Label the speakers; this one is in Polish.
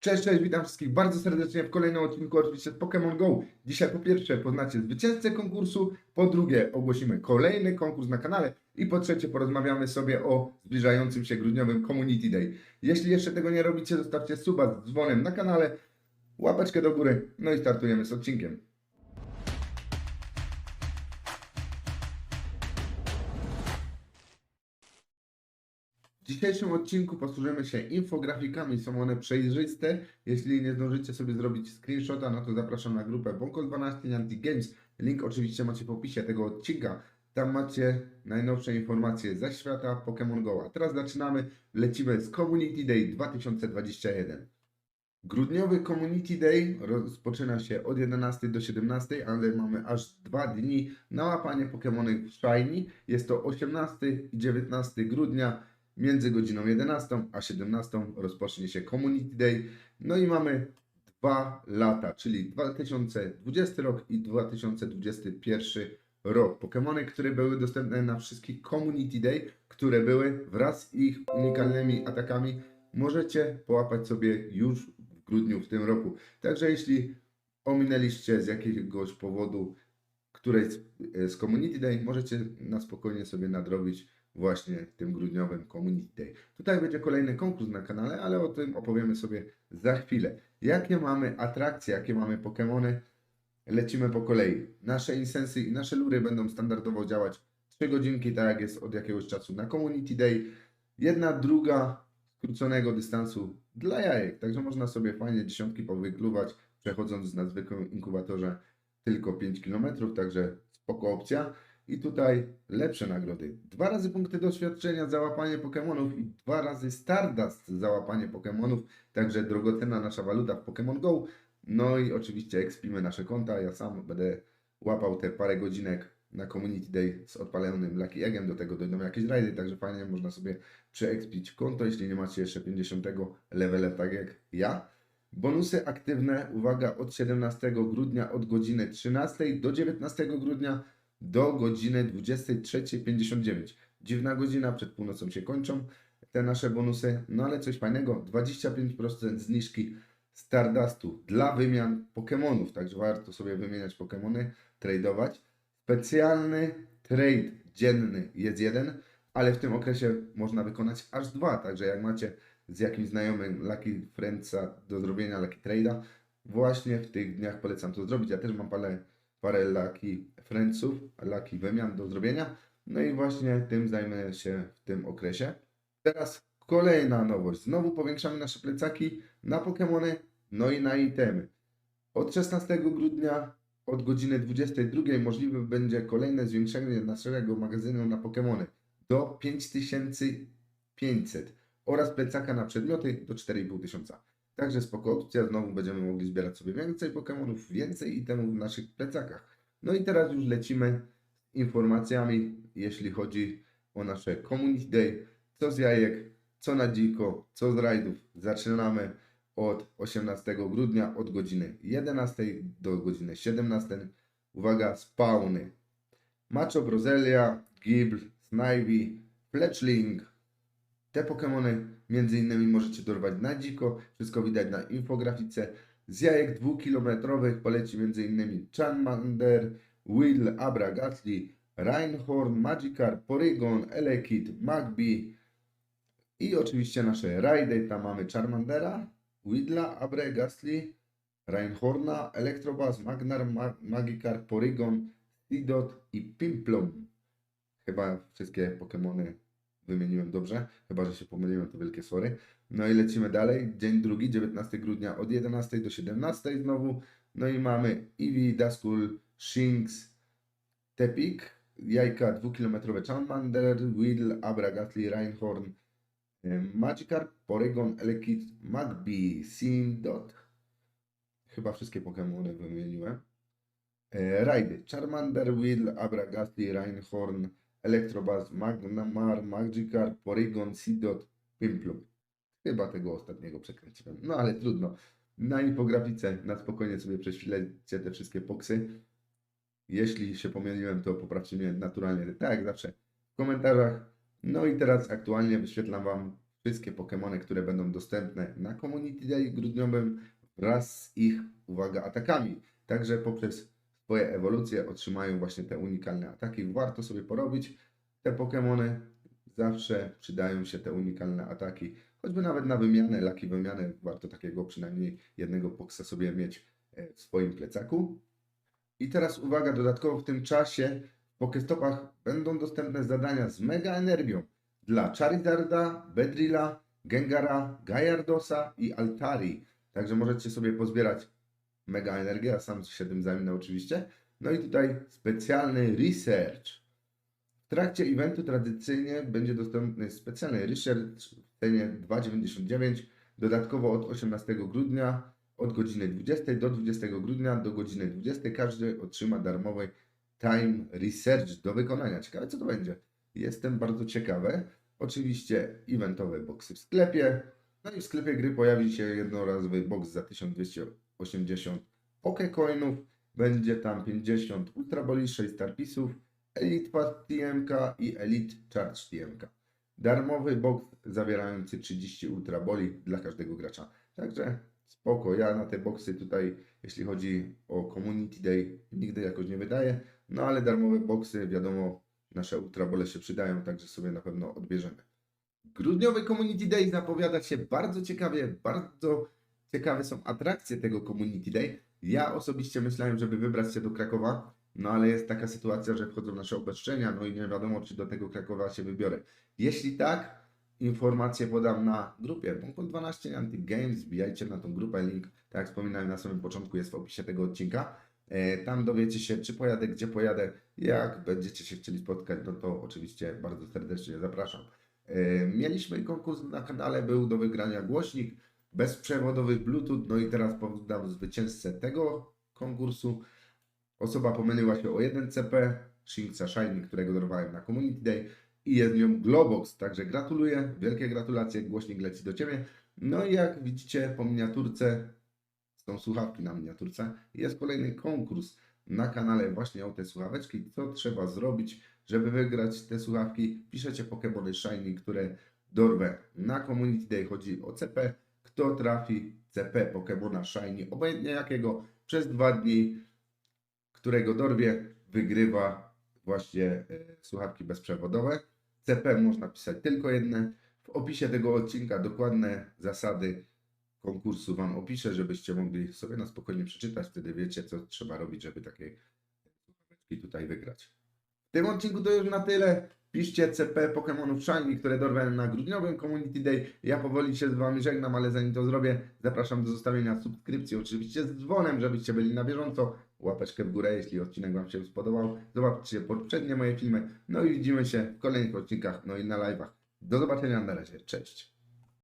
Speaker 1: Cześć, cześć, witam wszystkich bardzo serdecznie w kolejnym odcinku oczywiście Pokémon Go. Dzisiaj po pierwsze poznacie zwycięzcę konkursu, po drugie ogłosimy kolejny konkurs na kanale i po trzecie porozmawiamy sobie o zbliżającym się grudniowym Community Day. Jeśli jeszcze tego nie robicie, zostawcie suba z dzwonem na kanale, łapeczkę do góry, no i startujemy z odcinkiem. W dzisiejszym odcinku posłużymy się infografikami, są one przejrzyste. Jeśli nie zdążycie sobie zrobić screenshota, no to zapraszam na grupę Bąkol12 Niantic Games. Link oczywiście macie w opisie tego odcinka. Tam macie najnowsze informacje ze świata Pokémon Go. A teraz zaczynamy, lecimy z Community Day 2021. Grudniowy Community Day rozpoczyna się od 11 do 17, ale mamy aż dwa dni na łapanie Pokémony w Shiny. Jest to 18 i 19 grudnia. Między godziną 11 a 17 rozpocznie się Community Day. No i mamy dwa lata, czyli 2020 rok i 2021 rok. Pokémony, które były dostępne na wszystkich Community Day, które były wraz z ich unikalnymi atakami, możecie połapać sobie już w grudniu w tym roku. Także jeśli ominęliście z jakiegoś powodu którejś z, z Community Day, możecie na spokojnie sobie nadrobić właśnie tym grudniowym Community. Tutaj będzie kolejny konkurs na kanale, ale o tym opowiemy sobie za chwilę. Jakie mamy atrakcje, jakie mamy Pokémony, lecimy po kolei. Nasze insensy i nasze lury będą standardowo działać 3 godzinki, tak jak jest od jakiegoś czasu na Community Day. Jedna, druga skróconego dystansu dla jajek, także można sobie fajnie dziesiątki powygluwać, przechodząc na zwykłym inkubatorze tylko 5 km, także spoko opcja. I tutaj lepsze nagrody. Dwa razy punkty doświadczenia za łapanie Pokémonów i dwa razy Stardust za łapanie Pokémonów. Także drogocenna nasza waluta w Pokémon Go. No i oczywiście ekspimy nasze konta. Ja sam będę łapał te parę godzinek na Community Day z odpalonym Lucky Eggem. Do tego dojdą jakieś rajdy, także fajnie można sobie przeekspić konto, jeśli nie macie jeszcze 50 levela tak jak ja. Bonusy aktywne, uwaga, od 17 grudnia od godziny 13 do 19 grudnia do godziny 23.59. Dziwna godzina, przed północą się kończą te nasze bonusy, no ale coś fajnego, 25% zniżki Stardustu dla wymian Pokémonów, także warto sobie wymieniać Pokémony, tradeować. Specjalny trade dzienny jest jeden, ale w tym okresie można wykonać aż dwa, także jak macie z jakimś znajomym Lucky Friendsa do zrobienia Lucky Trade'a, właśnie w tych dniach polecam to zrobić. Ja też mam parę, parę Lucky Friendsów, Lucky wymian do zrobienia, no i właśnie tym zajmę się w tym okresie. Teraz kolejna nowość. Znowu powiększamy nasze plecaki na Pokémony, no i na itemy. Od 16 grudnia od godziny 22 możliwe będzie kolejne zwiększenie naszego magazynu na Pokémony do 5500 oraz plecaka na przedmioty do 4500. Także spoko opcja, znowu będziemy mogli zbierać sobie więcej Pokémonów, więcej itemów w naszych plecakach. No i teraz już lecimy z informacjami, jeśli chodzi o nasze Community Day, co z jajek, co na dziko, co z rajdów. Zaczynamy od 18 grudnia od godziny 11 do godziny 17. Uwaga, spawny. Machop, Roselia, Gibl, Snivy, Fletchling. Te Pokémony innymi możecie dorwać na dziko. Wszystko widać na infografice. Z jajek dwukilometrowych poleci innymi Charmander, Will, Abra, Gatli, Reinhorn, Magikarp, Porygon, Elekid, Magby i oczywiście nasze rajdy. Tam mamy Charmandera, Widla, Abre, Gastly, Reinhorna, Electrobuzz, Magnar, Ma- Magikarp, Porygon, Sidot i Pimplom. Chyba wszystkie Pokémony wymieniłem dobrze, chyba że się pomyliłem, to wielkie sorry. No i lecimy dalej. Dzień drugi, 19 grudnia od 11 do 17 znowu. No i mamy Eevee, Daskul, Shinx, Tepik, jajka dwukilometrowe Charmander, Will, Abra, Gatli, Reinhorn, Magikarp, Porygon, Elekid, Magby, Sindot. Chyba wszystkie Pokémony wymieniłem. E, Rajdy. Charmander, Will, Abra, Gatli, Reinhorn, Electrobuzz, Magmar, Magikarp, Porygon, Sidot, Pimplum. Chyba tego ostatniego przekręciłem. No ale trudno. Na infografice na spokojnie sobie prześlecie te wszystkie poksy. Jeśli się pomyliłem, to poprawcie mnie naturalnie, tak jak zawsze, w komentarzach. No i teraz aktualnie wyświetlam Wam wszystkie Pokémony, które będą dostępne na Community Day grudniowym wraz z ich, uwaga, atakami. Także poprzez swoje ewolucje otrzymają właśnie te unikalne ataki. Warto sobie porobić te Pokémony. Zawsze przydają się te unikalne ataki. Choćby nawet na wymianę, laki wymianę, warto takiego przynajmniej jednego boksa sobie mieć e, w swoim plecaku. I teraz uwaga, dodatkowo w tym czasie w Pokestopach będą dostępne zadania z mega energią dla Charizarda, Bedrilla, Gengara, Gallardosa i Altari. Także możecie sobie pozbierać mega energię, a sam się tym zajmę oczywiście. No i tutaj specjalny research. W trakcie eventu tradycyjnie będzie dostępny specjalny research w cenie 2,99. Dodatkowo od 18 grudnia od godziny 20 do 20 grudnia do godziny 20 każdy otrzyma darmowy time research do wykonania. Ciekawe co to będzie. Jestem bardzo ciekawy. Oczywiście eventowe boxy w sklepie. No i w sklepie gry pojawi się jednorazowy box za 1280 Pokecoinów. Będzie tam 50 Ultra Boli, 6 Starpisów, Elite Pass TMK i Elite Charge TMK. Darmowy box zawierający 30 Ultra Boli dla każdego gracza. Także spoko. Ja na te boxy tutaj, jeśli chodzi o Community Day, nigdy jakoś nie wydaję. No ale darmowe boxy, wiadomo, nasze Ultra Bole się przydają, także sobie na pewno odbierzemy. Grudniowy Community Day zapowiada się bardzo ciekawie, bardzo ciekawe są atrakcje tego Community Day. Ja osobiście myślałem, żeby wybrać się do Krakowa, no ale jest taka sytuacja, że wchodzą nasze obostrzenia, no i nie wiadomo, czy do tego Krakowa się wybiorę. Jeśli tak, informacje podam na grupie Punkol 12 Anti Games, wbijajcie na tą grupę, link, tak jak wspominałem na samym początku, jest w opisie tego odcinka. E, Tam dowiecie się, czy pojadę, gdzie pojadę, jak będziecie się chcieli spotkać, no to oczywiście bardzo serdecznie zapraszam. E, Mieliśmy konkurs na kanale, był do wygrania głośnik bezprzewodowy Bluetooth, no i teraz podam zwycięzcę tego konkursu. Osoba pomyliła się o jeden CP, Shingsa Shiny, którego dorwałem na Community Day i jest nią Globox, także gratuluję, wielkie gratulacje, głośnik leci do Ciebie. No i jak widzicie po miniaturce, są słuchawki na miniaturce, jest kolejny konkurs na kanale właśnie o te słuchaweczki. Co trzeba zrobić, żeby wygrać te słuchawki? Piszecie Pokemony Shiny, które dorwę na Community Day. Chodzi o CP. Kto trafi CP Pokemona Shiny, obojętnie jakiego, przez dwa dni, którego dorwie, wygrywa właśnie e, słuchawki bezprzewodowe. CP można pisać tylko jedne. W opisie tego odcinka dokładne zasady konkursu Wam opiszę, żebyście mogli sobie na spokojnie przeczytać. Wtedy wiecie, co trzeba robić, żeby takie słuchaweczki tutaj wygrać. W tym odcinku to już na tyle. Piszcie CP Pokémonów Shiny, które dorwałem na grudniowym Community Day. Ja powoli się z Wami żegnam, ale zanim to zrobię, zapraszam do zostawienia subskrypcji, oczywiście z dzwonem, żebyście byli na bieżąco. Łapeczkę w górę, jeśli odcinek Wam się spodobał. Zobaczcie poprzednie moje filmy. No i widzimy się w kolejnych odcinkach, no i na live'ach. Do zobaczenia, na razie, cześć.